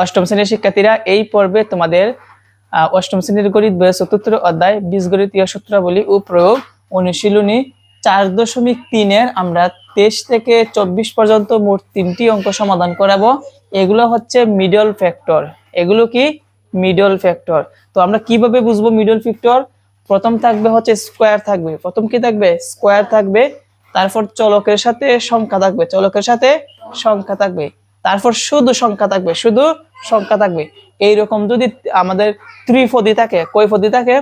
অষ্টম শ্রেণির শিক্ষার্থীরা এই পর্বে তোমাদের অষ্টম শ্রেণির গণিত বইয়ের চতুর্থ অধ্যায়, বীজগণিতীয় সূত্রাবলী ও প্রয়োগ অনুশীলনী চার দশমিক তিনের আমরা তেইশ থেকে চব্বিশ পর্যন্ত মোট তিনটি অঙ্ক সমাধান করাবো। এগুলো হচ্ছে মিডল ফ্যাক্টর এগুলো কি? মিডল ফ্যাক্টর তো আমরা কীভাবে বুঝব মিডল ফ্যাক্টর প্রথম থাকবে হচ্ছে স্কোয়ার থাকবে। প্রথম কি থাকবে? স্কোয়ার থাকবে। তারপর চলকের সাথে সংখ্যা থাকবে। চলকের সাথে সংখ্যা থাকবে। তারপর শুধু সংখ্যা থাকবে। শুধু সংখ্যা থাকবে। এইরকম যদি আমাদের ত্রিপদী থাকে কৈপদী থাকে,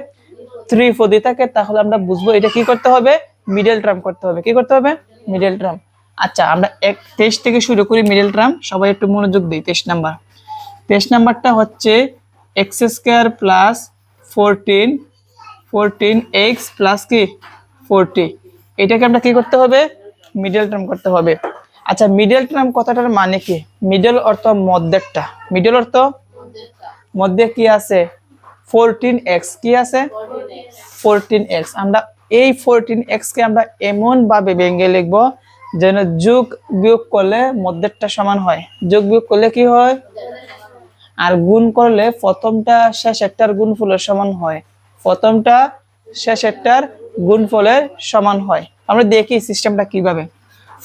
ত্রিপদী থাকে, তাহলে আমরা বুঝব এটা কি করতে হবে? মিডল টার্ম করতে হবে। কি করতে হবে? মিডল টার্ম আচ্ছা আমরা এক তেইশ থেকে শুরু করি মিডল টার্ম সবাই একটু মনোযোগ দিই তেইশ নাম্বার তেইশ নাম্বারটা হচ্ছে x square plus fourteen fourteen x plus কি? ফোরটি এটাকে আমরা কি করতে হবে? মিডল টার্ম করতে হবে। আচ্ছা মিডল টার্ম কথাটার মানে কি? মিডল অর্থ মধ্যেরটা। মিডল অর্থ মধ্যে কি আছে? ফোরটিন এক্স কি আছে? ফোরটিন এক্স আমরা এই ফোরটিন এক্স কে আমরা এমন ভাবে ভেঙে লিখব যেন যোগ বিয়োগ করলে মধ্যেরটা সমান হয়। যোগ বিয়োগ করলে কি হয়? আর গুণ করলে প্রথমটা শেষেরটার গুণফলের সমান হয়। প্রথমটা শেষেরটার গুণফলের সমান হয়। আমরা দেখি সিস্টেমটা কীভাবে।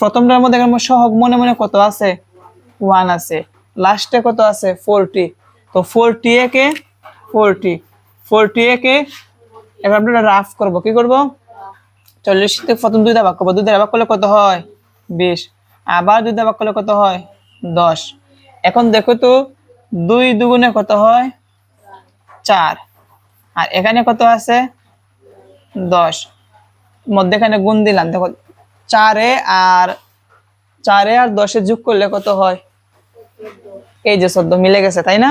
প্রথমটার মধ্যে সহগ মনে মনে কত আছে? ওয়ান আছে। লাস্টে কত আছে? ফোরটি তো ফোরটি একে ফোরটি ফোরটি একে এবার আমরা রাফ করব। কি করব? চল্লিশ থেকে প্রথম দুই ভাগ করব। দুই ভাগ করলে কত হয়? বিশ। আবার দুই ভাগ করলে কত হয়? দশ। এখন দেখো তো, দুই দুগুণে কত হয়? চার। আর এখানে কত আছে? দশ। মধ্যেখানে গুণ দিলাম। দেখো চারে আর চারে আর দশে যোগ করলে কত হয়? এই যে চোদ্দ মিলে গেছে, তাই না?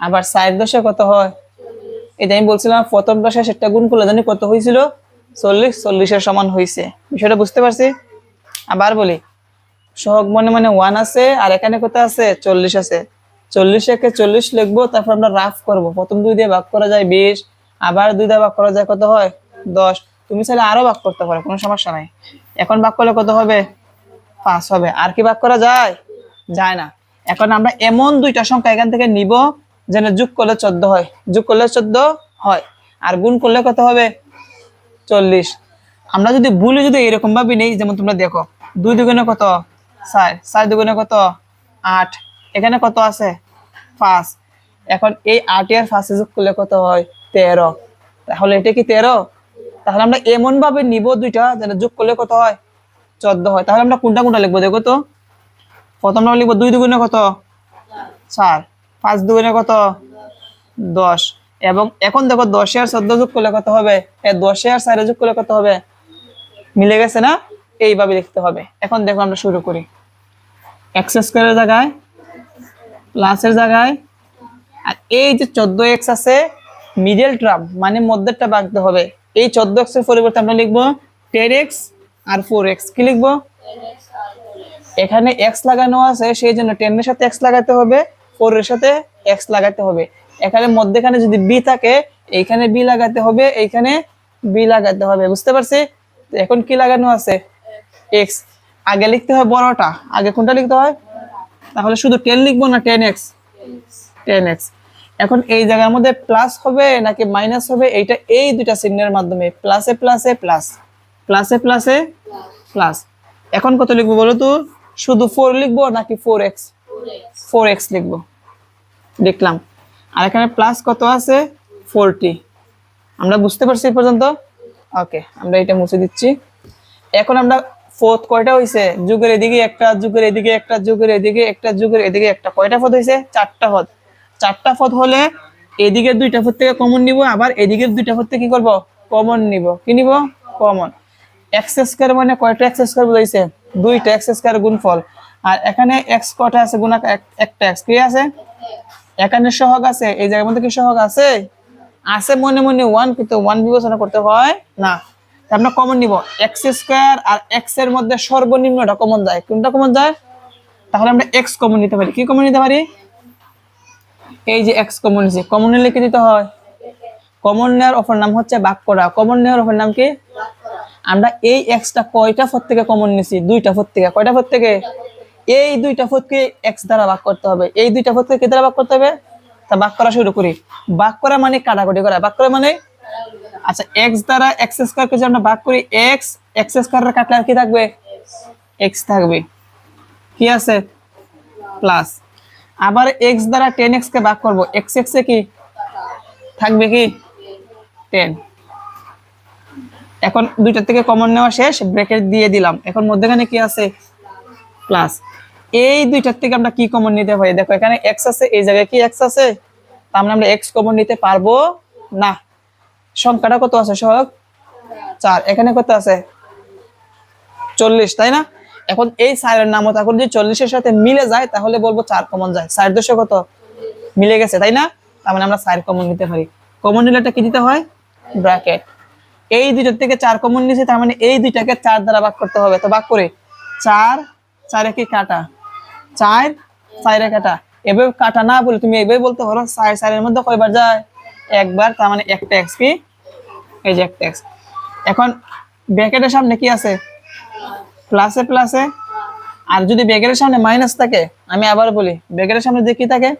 আবার সাইড দশে কত হয়? যে আমি বলছিলাম, প্রথম দশে সেটা গুণ করলে জানি কত হয়েছিল? চল্লিশ, চল্লিশের সমান হয়েছে। বিষয়টা বুঝতে পারছি? আবার বলি, সহগ মনে মনে ওয়ান আছে, আর এখানে কত আছে? চল্লিশ আছে। চল্লিশ একে চল্লিশ লিখব, তারপর আমরা রাফ করব। প্রথম দুই দিয়ে ভাগ করা যায় বিশ, আবার দুই দিয়ে ভাগ করা যায় কত হয়? দশ। তুমি চাইলে আরও ভাগ করতে পারো, কোনো সমস্যা নাই। এখন ভাগ করলে কত হবে? পাঁচ হবে। আর কি ভাগ করা যায়? যায় না। এখন আমরা এমন দুইটা সংখ্যা এখান থেকে নিব যেন যোগ করলে চোদ্দ হয়। যোগ করলে চোদ্দ হয়। আর গুণ করলে কত হবে? চল্লিশ। আমরা যদি ভুলে যদি এরকম ভাবে নেই, যেমন তোমরা দেখো, দুই দুগুণে কত? চার। চার দুগুণে কত? আট। এখানে কত আছে? পাঁচ। এখন এই আট এর ফার্স্টে যোগ করলে কত হয়? তেরো। তাহলে এটা কি তেরো? তাহলে আমরা এমন ভাবে নিব দুইটা যেন যোগ করলে কত হয়? চোদ্দ হয়। তাহলে আমরা কোনটা কোনটা লিখব দেখো তো। প্রথম আমরা লিখব দুই দুগুণে কত? চার। পাঁচ দুগুণে কত? দশ। এবং এখন দেখো দশে আর চোদ্দ যোগ করলে কত হবে? দশে আর চারে যোগ করলে কত হবে? মিলে গেছে না? এইভাবে লিখতে হবে। এখন দেখো আমরা শুরু করি। এক্স স্কোয়ারের জায়গায় প্লাসের জায়গায়, আর এই যে চোদ্দ এক্স আছে মিডল ট্রাম মানে মধ্যেরটা বাঁকতে হবে। এই চোদ্দ এক্সের পরিবর্তে আমরা লিখব টেন এক্স আর ফোর এক্স কি লিখব? এখানে এক্স লাগানো আছে, সেই জন্য টেন এর সাথে এক্স লাগাতে হবে ফোর এর সাথে এক্স লাগাতে হবে। এখানে মধ্যেখানে যদি বি থাকে, এইখানে বি লাগাতে হবে, এইখানে বি লাগাতে হবে। বুঝতে পারছি? এখন কি লাগানো আছে? এক্স আগে লিখতে হয় বড়টা। আগে কোনটা লিখতে হয়? তাহলে শুধু টেন লিখব না টেন এক্স টেন এক্স এখন এই জায়গার মধ্যে প্লাস হবে নাকি মাইনাস হবে? এইটা এই দুইটা চিহ্নের মাধ্যমে। প্লাসে প্লাসে প্লাস প্লাসে প্লাসে প্লাস এখন কত লিখব বলো তো? শুধু ফোর লিখব নাকি ফোর এক্স ফোর এক্স লিখব। লিখলাম আর এখানে প্লাস কত আছে? ফোরটি আমরা বুঝতে পারছি পর্যন্ত? ওকে আমরা এটা মুছে দিচ্ছি। এখন আমরা ফোর্থ কয়টা হয়েছে যুগের এদিকে একটা, যুগের এদিকে একটা, যুগের এদিকে একটা, যুগের এদিকে একটা। কয়টা পদ হয়েছে চারটা পদ। চারটা পদ হলে এদিকের দুইটা পদ থেকে কমন নিব, আবার এদিকের দুইটা পদ থেকে কি করব? কমন নিব। কি নিব? কমন এক্স স্কোয়ার মানে কয়টা এক্স স্কোয়ার বুঝাইছে? দুইটা এক্স স্কোয়ার গুণফল। আর এখানে এক্স কটা আছে? গুণ একটা এক্স কি আছে? এখানে সহগ আছে। এই জায়গার মধ্যে কি সহগ আছে? আছে মনে মনে ওয়ান কিন্তু ওয়ান বিবেচনা করতে হয় না। আমরা কমন নিব। এক্স স্কোয়ার আর এক্সের মধ্যে সর্বনিম্নটা কমন যায়। কোনটা কমন যায়? তাহলে আমরা এক্স কমন নিতে পারি। কি কমন নিতে পারি? এই যে এক্স কমন নিছি কমন নিলে কি দিতে হয়? কমন নেওয়ার অফার নাম হচ্ছে বাক করা কমন নেওয়ার অফার নাম কি? আমরা এই এক্সটা কয়টা ফোর থেকে কমন নিছি? দুইটা ফোর থেকে। কয়টা ফোর থেকে? এই দুইটা পদকে এক্স দ্বারা ভাগ করতে হবে। এই দুইটা পদকে কে দ্বারা ভাগ করতে হবে? তা ভাগ করা শুরু করি। ভাগ করা মানে কাটাকুটি করা। ভাগ করা মানে? আচ্ছা এক্স দ্বারা এক্স স্কোয়ারকে যদি আমরা ভাগ করি এক্স এক্স স্কোয়ার কাটলে আর কি থাকবে? এক্স থাকবে। কি আছে? প্লাস আবার এক্স দ্বারা টেন এক্স কে ভাগ করব। এক্স এক্স এ কি? থাকবে কি? টেন এখন দুইটার থেকে কমন নেওয়া শেষ ব্রেকেট দিয়ে দিলাম। এখন মধ্যখানে কি আছে? প্লাস এই দুইটার থেকে আমরা কি কমন নিতে পারি দেখো, এখানে এক্স আছে, এই জায়গায় কি এক্স আছে? তার মানে আমরা এক্স কমন নিতে পারব না। সংখ্যাটা কত আছে? সহগ চার। এখানে কত আছে? চল্লিশ, তাই না? এখন এই সাইরের নামও তখন যদি চল্লিশের সাথে মিলে যায়, তাহলে বলব চার কমন যায়। সাইড দশে কত? মিলে গেছে, তাই না? তার মানে আমরা সাইড কমন নিতে পারি। কমন নিলে এটা কি দিতে হয়? ব্র্যাকেট এই দুইটার থেকে চার কমন নিয়েছে, তার মানে এই দুইটাকে চার দ্বারা ভাগ করতে হবে। তো ভাগ করে, চার, চারে কি কাটা। চার, চারে কাটা। এভাবে কাটা না বলে তুমি এভাবে বলতে পারো, চার, চারের মধ্যে কয়বার যায়? একবার, তার মানে একটা এক্স কি এই যে একটা এক্স এখন ব্র্যাকেটের সামনে কি আছে? প্লাসে প্লাসে আর যদি ব্যাগের সামনে মাইনাস থাকে, আমি আবার বলি, ব্যাগের সামনে যে কি থাকে,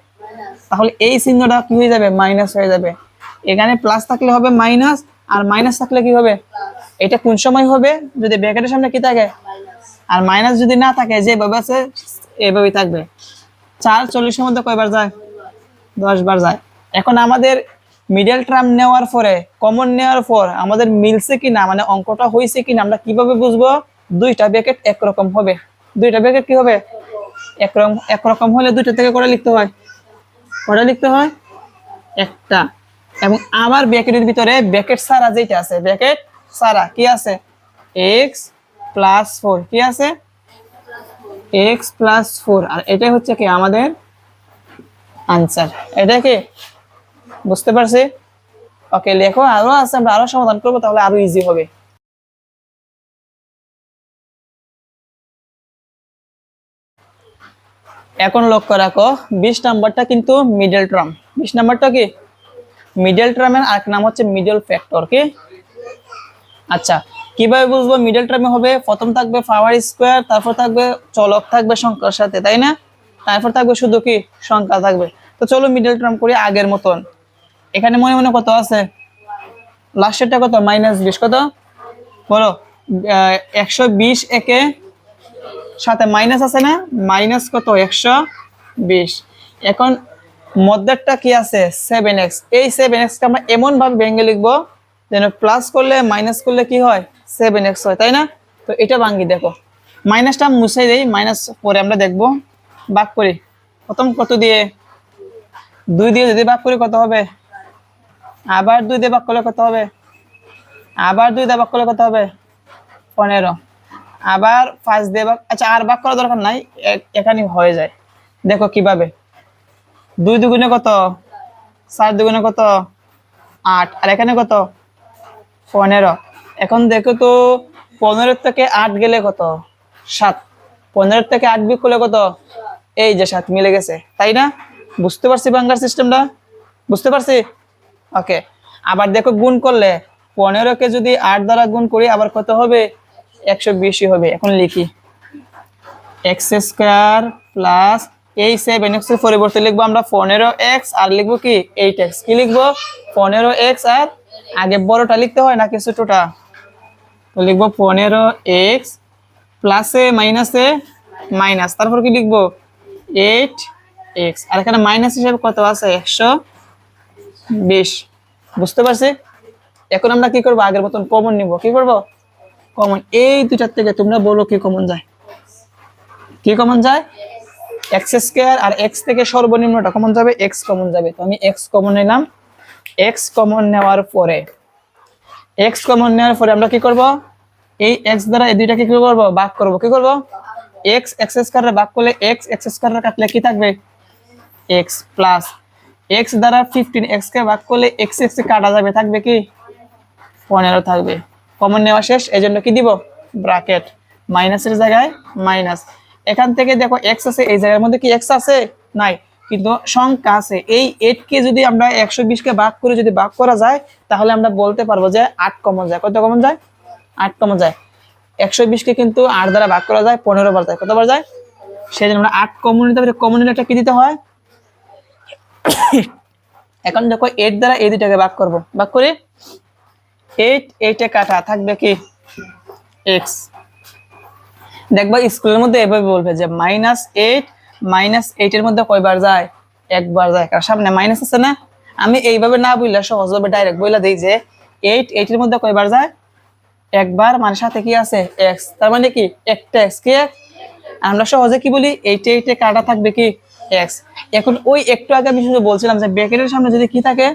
তাহলে এই চিহ্নটা কি হয়ে যাবে? মাইনাস হয়ে যাবে। এখানে প্লাস থাকলে হবে মাইনাস আর মাইনাস থাকলে কি হবে? এটা কোন সময় হবে? যদি ব্যাগের সামনে কি থাকে? আর মাইনাস যদি না থাকে, যেভাবে আছে, এভাবেই থাকবে। চার চল্লিশের মধ্যে কয়বার যায়? দশ বার যায়। এখন আমাদের মিডল টার্ম নেওয়ার পরে কমন নেওয়ার পর, আমাদের মিলছে কিনা মানে অঙ্কটা হয়েছে কিনা, আমরা কীভাবে বুঝব? দুইটা ব্যাকেট একরকম হবে। দুইটা ব্যাকেট কি হবে? একরকম একরকম হলে দুইটা থেকে করে লিখতে হয়? কটা লিখতে হয়? একটা। এবং আবার ব্র্যাকেটের ভিতরে ব্যাকেট সারা যেটা আছে ব্যাকেট সারা কি আছে? এক্স প্লাস ফোর কি আছে? এক্স প্লাস ফোর আর এটাই হচ্ছে কি আমাদের আনসার এটা কি? বুঝতে পারছি? ওকে লেখো। আরও আছে, আমরা আরও সমাধান করব, তাহলে আরও ইজি হবে। এখন লক্ষ্য রাখো, বিশ নাম্বারটা কিন্তু মিডল ট্রাম বিশ নাম্বারটা কি? মিডল টার্মের আরেক নাম হচ্ছে মিডল ফ্যাক্টর কি? আচ্ছা কীভাবে বুঝব মিডল টার্মে হবে? প্রথম থাকবে পাওয়ার স্কোয়ার তারপর থাকবে চলক, থাকবে সংখ্যার সাথে, তাই না? তারপর থাকবে শুধু কি? সংখ্যা থাকবে। তো চলো মিডল টার্ম করি আগের মতন। এখানে মনে মনে কত আছে? লাস্টেরটা কত? মাইনাস বিশ, কত? বলো একশো বিশ একে সাথে মাইনাস আছে না? মাইনাস কত? একশো বিশ। এখন মধ্যেরটা কি আছে? Seven x. এই সেভেন এক্সকে আমরা এমনভাবে ভেঙে লিখব যেন প্লাস করলে মাইনাস করলে কি হয়? সেভেন এক্স হয়, তাই না? তো এটা ভাঙ্গি দেখো। মাইনাসটা মুছে দিই, মাইনাস পরে আমরা দেখব। ভাগ করি। প্রথম কত দিয়ে? দুই দিয়ে যদি ভাগ করি কত হবে? আবার দুই দিয়ে ভাগ করলে কত হবে? আবার দুই দিয়ে ভাগ করলে কত হবে? পনেরো। আবার পাঁচ দিয়ে ভাগ আচ্ছা আর ভাগ করার দরকার নাই এখানে হয়ে যায়। দেখো কীভাবে। দুই দুগুণে কত? চার দুগুণে কত? আট। আর এখানে কত? পনেরো। এখন দেখো তো পনেরো থেকে আট গেলে কত? সাত। পনেরো থেকে আট বিক করলে কত? এই যে সাত মিলে গেছে। তাই না? বুঝতে পারছি বাংলার সিস্টেমটা বুঝতে পারছি? ওকে আবার দেখো গুণ করলে, পনেরোকে যদি আট দ্বারা গুণ করি, আবার কত হবে? একশো বিশই হবে, এখন লিখি। এক্স স্কোয়ার প্লাস এই সেভেন এক্স পরিবর্তে লিখব আমরা পনেরো এক্স আর লিখব কি এইট এক্স কি লিখব? পনেরো এক্স আর আগে বড়টা লিখতে হয় নাকি ছোটটা? তো লিখব পনেরো এক্স প্লাসে মাইনাসে মাইনাস তারপর কি লিখব? এইট এক্স আর এখানে মাইনাস হিসেবে কত আছে? একশো বিশ। বুঝতে পারছি? এখন আমরা কি করব? আগের মতন কমন নিব। কি করব? কমন। এই দুটার থেকে তোমরা বলো কি কমন যায়? কি কমন যায়? এক্স স্কোয়ার আর এক্স থেকে সর্বনিম্নটা কমন যাবে? এক্স কমন যাবে। তো আমি এক্স কমন নিলাম। এক্স কমন নেওয়ার পরে এক্স কমন নেওয়ার পরে আমরা কি করব? এই এক্স দ্বারা এই দুইটাকে কি করব? ভাগ করব। কি করব? এক্স এক্স স্কোয়ারে ভাগ করলে এক্স এক্স স্কোয়ারে কাটলে কি থাকবে? এক্স প্লাস এক্স দ্বারা ফিফটিন এক্স কে ভাগ করলে এক্স এক্স কাটা যাবে। থাকবে কি? পনেরো থাকবে। কমন নেওয়া শেষ এই জন্য কি দিব? ব্রাকেট মাইনাসের জায়গায় মাইনাস এখান থেকে দেখো এক্স আছে, এই জায়গার মধ্যে কি এক্স আছে? নাই। কিন্তু সংখ্যা আছে। এই কে যদি আমরা একশো বিশ কে ভাগ করে যদি ভাগ করা যায়, তাহলে আমরা বলতে পারব যে আট কমন যায়। কত কমন যায়? আট কমন যায়। একশো বিশ কে কিন্তু আট দ্বারা ভাগ করা যায়, পনেরো বার যায়। কতবার যায়? সেই জন্য আমরা আট কমন নিতে পারি। কমন নিলে একটা কি দিতে হয়? এখন দেখো এইট দ্বারা এই দুটাকে ভাগ করব। ভাগ করি এইট কাটা, থাকবে কি? এক্স দেখবা স্কুলের মধ্যে এভাবে বলবে যে মাইনাস এইট মাইনাস এইটের মধ্যে কয়বার যায়? একবার যায়। সামনে মাইনাস আছে না? আমি এইভাবে না বললে সহজভাবে ডাইরেক্ট দিই যে এইট এইটের মধ্যে কয়বার যায়? একবার মানে সাথে কি আছে? এক্স তার মানে কি? একটা এক্স কি? আমরা সহজে কি বলি? এইটে এইটে কাটা থাকবে কি? এক্স এখন ওই একটু আগে আমি শুধু বলছিলাম যে ব্র্যাকেটের সামনে যদি কি থাকে,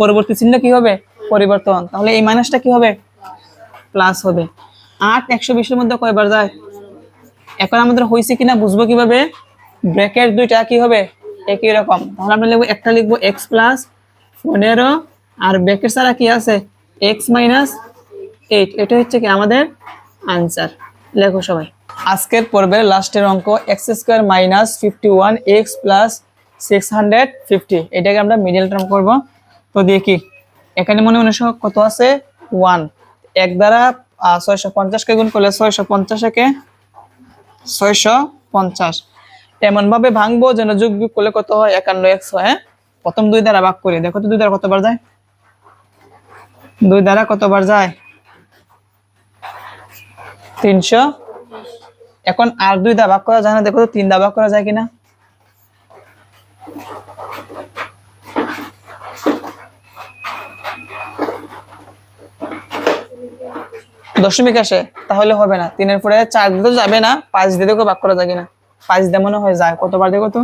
পরবর্তী চিহ্ন কি হবে? পরিবর্তন। তাহলে এই মাইনাসটা কি হবে? প্লাস হবে। আট একশো বিশের মধ্যে কয়বার যায়? এখন আমাদের হয়েছে কিনা বুঝব কীভাবে? ব্র্যাকেট দুইটা কি হবে? একই রকম। তাহলে আমরা লিখব, একটা লিখব এক্স প্লাস পনেরো, আর ব্র্যাকেট ছাড়া কি আছে? এক্স মাইনাস এইট এটা হচ্ছে কি আমাদের আনসার লেখো সবাই। আজকের পর্বের লাস্টের অঙ্ক x square minus fifty one x plus six hundred fifty এটাকে আমরা মিডিল টার্ম করব। তো দিয়ে দেখি। এখানে মনে মনে সহ কত আছে? ওয়ান এক দ্বারা ছয়শো পঞ্চাশকে গুণ করলে ছয়শো পঞ্চাশকে ছয়শো পঞ্চাশ। এমন ভাবে ভাঙবো যেন যোগ বিয়োগ করলে কত হয়? একান্ন হয় হ্যাঁ? প্রথম দুই দ্বারা ভাগ করি। দেখো তো দুই দ্বারা কতবার যায়? দুই দ্বারা কতবার যায়? তিনশো। এখন আর দুই দা ভাগ করা যায় না। দেখো তো তিন দা ভাগ করা যায় কিনা? দশমিক আসে, তাহলে হবে না। তিনের পরে চার দিতে তো যাবে না, পাঁচ দিয়ে দেখো করা যায় কিনা? পাঁচ দিয়ে মনে হয় যায়। কতবার দেখো তো?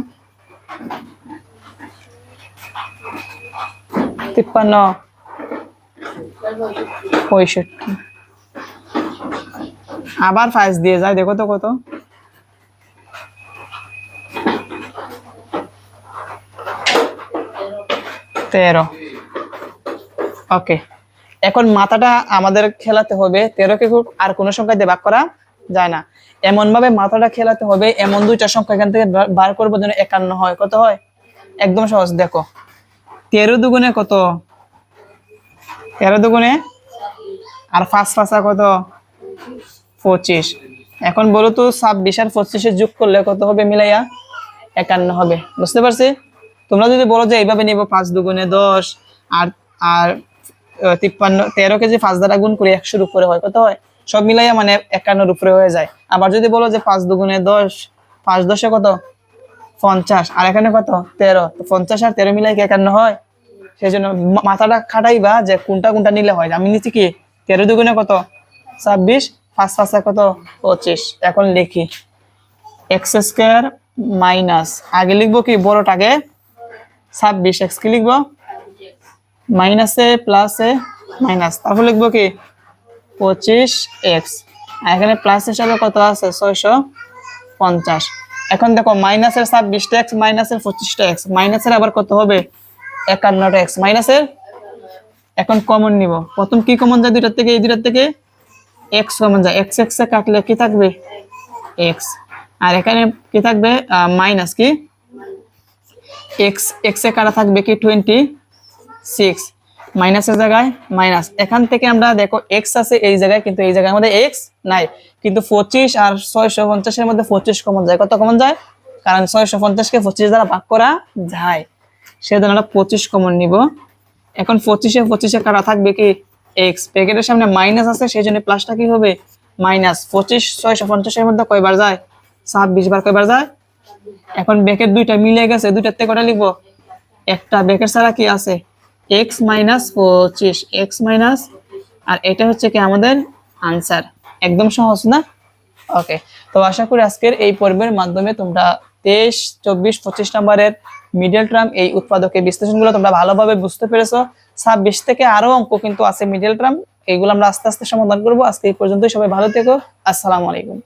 তিপ্পান্ন। পঁয়ষট্টি। আবার ফাইভ দিয়ে যায়, দেখো তো কত। তেরো। ওকে। এখন মাথাটা আমাদের খেলাতে হবে। তেরোকে আর কোনো সংখ্যা দিয়ে ভাগ করা যায় না। এমন ভাবে মাথাটা খেলাতে হবে, এমন দুইটা সংখ্যা এখান থেকে বার করব যেন একান্ন হয়। কত হয়? একদম সহজ, দেখো। তেরো দুগুণে কত? তেরো দুগুণে? আর পাঁচ পাঁচা কত? পঁচিশ। এখন বলো তো, ছাব্বিশ আর পঁচিশে যোগ করলে কত হবে মিলাইয়া? একান্ন হবে। বুঝতে পারছি? তোমরা যদি বলো যে এইভাবে নিবো পাঁচ দুগুণে দশ, আর আর তিপ্পান্ন, তেরো কেজি পাঁচ দ্বারা গুণ করে একশোর উপরে হয়। কত হয়? সব মিলাইয়া মানে একান্নর উপরে হয়ে যায়। আবার যদি বলো যে পাঁচ দুগুণে দশ, পাঁচ দশে কত? পঞ্চাশ। আর এখানে কত? তেরো। পঞ্চাশ আর তেরো মিলাই কি একান্ন হয়? সেই জন্য মাথাটা খাটাইবা যে কোনটা কোনটা নিলে হয়। আমি নিচ্ছি কি? তেরো দুগুণে কত? ছাব্বিশ। পাঁচ পাঁচা কত? পঁচিশ। এখন লিখি। X square minus. আগে লিখব কি? বড়টাকে? ছাব্বিশ। এক্স কি লিখব? মাইনাসে, প্লাসে, মাইনাস। তারপর লিখব কি? পঁচিশ এক্স। আর এখানে প্লাস হিসাবে কত আছে? ছয়শো পঞ্চাশ। এখন দেখো, মাইনাসের ছাব্বিশটা এক্স, মাইনাসের পঁচিশটা এক্স। মাইনাসের আবার কত হবে? একান্নটা এক্স। মাইনাসের? এখন কমন নিব। প্রথম কি কমন যায়? দুইটার থেকে, এই দুইটার থেকে এক্স কমন যায়। এক্স এক্স এ কাটলে কি থাকবে? এক্স আর এখানে কি থাকবে? মাইনাস কি? এক্স এক্স এ কাটা থাকবে কি? টোয়েন্টি সিক্স মাইনাসের জায়গায় মাইনাস এখান থেকে আমরা দেখো এক্স আছে এই জায়গায়, কিন্তু এই জায়গার মধ্যে এক্স নাই। কিন্তু পঁচিশ আর ছয়শো পঞ্চাশের মধ্যে পঁচিশ কমন যায়। কত কমন যায়? কারণ ছয়শো পঞ্চাশকে পঁচিশ দ্বারা ভাগ করা যায়। সেজন্য আমরা পঁচিশ কমন নিব। এখন পঁচিশে পঁচিশে কাটা থাকবে কি? এক্স প্যাকেটের সামনে মাইনাস আছে সেই জন্য প্লাসটা কি হবে? মাইনাস পঁচিশ, ছয়শো পঞ্চাশের মধ্যে কয়বার যায়? ছাব্বিশ বার কয়বার যায়? এখন ব্যাকেট দুইটা মিলে গেছে, দুইটার থেকে কটা লিখব? একটা ব্যাকেট ছাড়া কি আছে? এক্স মাইনাস পঁচিশ এক্স মাইনাস আর এটা হচ্ছে কি আমাদের আনসার একদম সহজ না? ওকে তো আশা করি আজকের এই পর্বের মাধ্যমে তোমরা তেইশ, চব্বিশ, পঁচিশ নম্বরের মিডল টার্ম এই উৎপাদকের বিশ্লেষণগুলো তোমরা ভালোভাবে বুঝতে পেরেছ। ছাব্বিশ থেকে আরও অঙ্ক কিন্তু আছে মিডল টার্ম এইগুলো আমরা আস্তে আস্তে সমাধান করব। আজকে এই পর্যন্তই, সবাই ভালো থেকো। আসসালামু আলাইকুম।